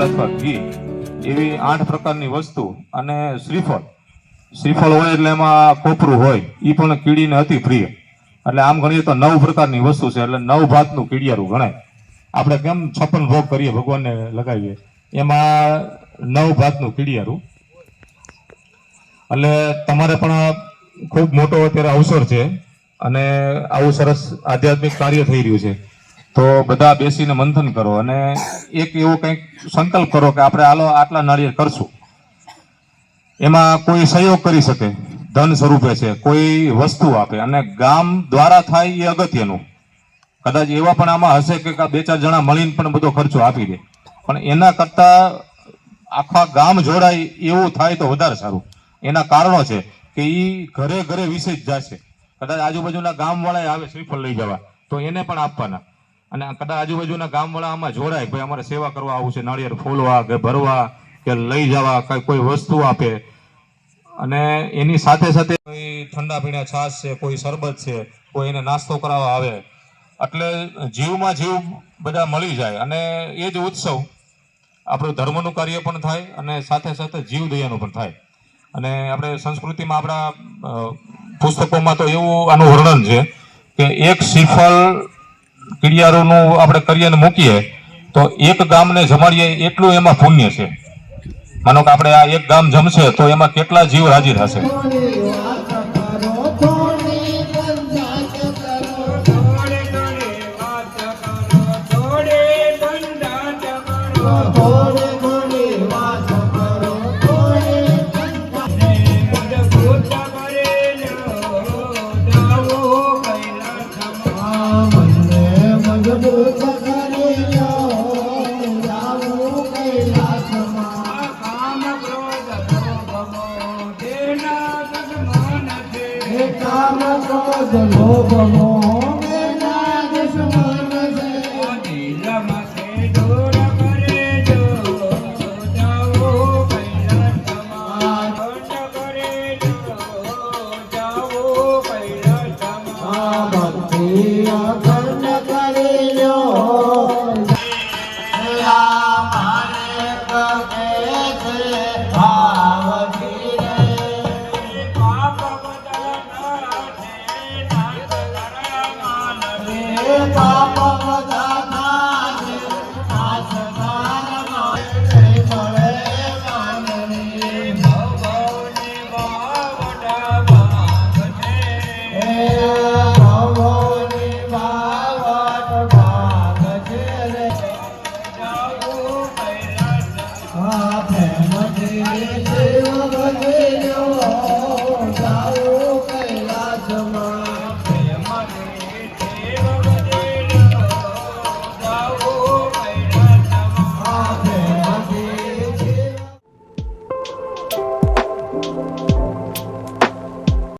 તેલ અથવા ઘી એવી આઠ પ્રકારની વસ્તુ અને શ્રીફળ. શ્રીફળ હોય એટલે એમાં કોપરું હોય. એ પણ કીડીને અતિ પ્રિય. એટલે આમ ગણીએ તો નવ પ્રકારની વસ્તુ છે, એટલે નવ ભાતનું કીડિયારું ગણાય. આપણે કેમ છપ્પન ભોગ કરીએ, ભગવાનને લગાવીએ? એમાં નવ ભાતનું કીડિયારું. એટલે તમારે પણ ખૂબ મોટો અત્યારે અવસર છે અને આવું સરસ આધ્યાત્મિક કાર્ય થઈ રહ્યું છે. તો બધા બેસીને મંથન કરો અને એક એવો કંઈક સંકલ્પ કરો કે આપણે આલો આટલા નાળિયેર કરશું. એમાં કોઈ સહયોગ કરી શકે, ધન સ્વરૂપે છે, કોઈ વસ્તુ આપે અને ગામ દ્વારા થાય એ અગત્યનું. કદાચ એવા પણ આમાં હશે કે બે ચાર જણા મળીને પણ બધો ખર્ચો આપી દે. પણ એના કરતાં આખા ગામ જોડાય એવું થાય તો વધારે સારું. એના કારણો છે કે એ ઘરે ઘરે વિશે જ જશે કદાચ આજુબાજુના ગામવાળાએ આવે, શ્રીફળ લઈ જવા, તો એને પણ આપવાના. અને કદાચ આજુબાજુના ગામવાળા આમાં જોડાય ભાઈ અમારે સેવા કરવા આવું છે, નાળિયેર ફોલવા કે ભરવા કે લઈ જવા, કઈ કોઈ વસ્તુ આપે. અને એની સાથે સાથે કોઈ ઠંડા પીણા છાશ છે, કોઈ શરબત છે, કોઈ એને નાસ્તો કરાવવા આવે. એટલે જીવમાં જીવ બધા મળી જાય અને એ જ ઉત્સવ આપણું ધર્મનું કાર્ય પણ થાય અને સાથે સાથે જીવ દયાનું પણ થાય. અને આપણે સંસ્કૃતિમાં આપણા પુસ્તકોમાં તો એવું આનું વર્ણન છે કે એક શ્રીફળ કીડિયારોનું આપણે કરીએ ને મૂકીએ, તો એક ગામને જમાડીએ એટલું એમાં પુણ્ય છે. માનો કે આપણે આ એક ગામ જમશે તો એમાં કેટલા જીવ હાજર હશે? છે દિલમાંથી ભગવે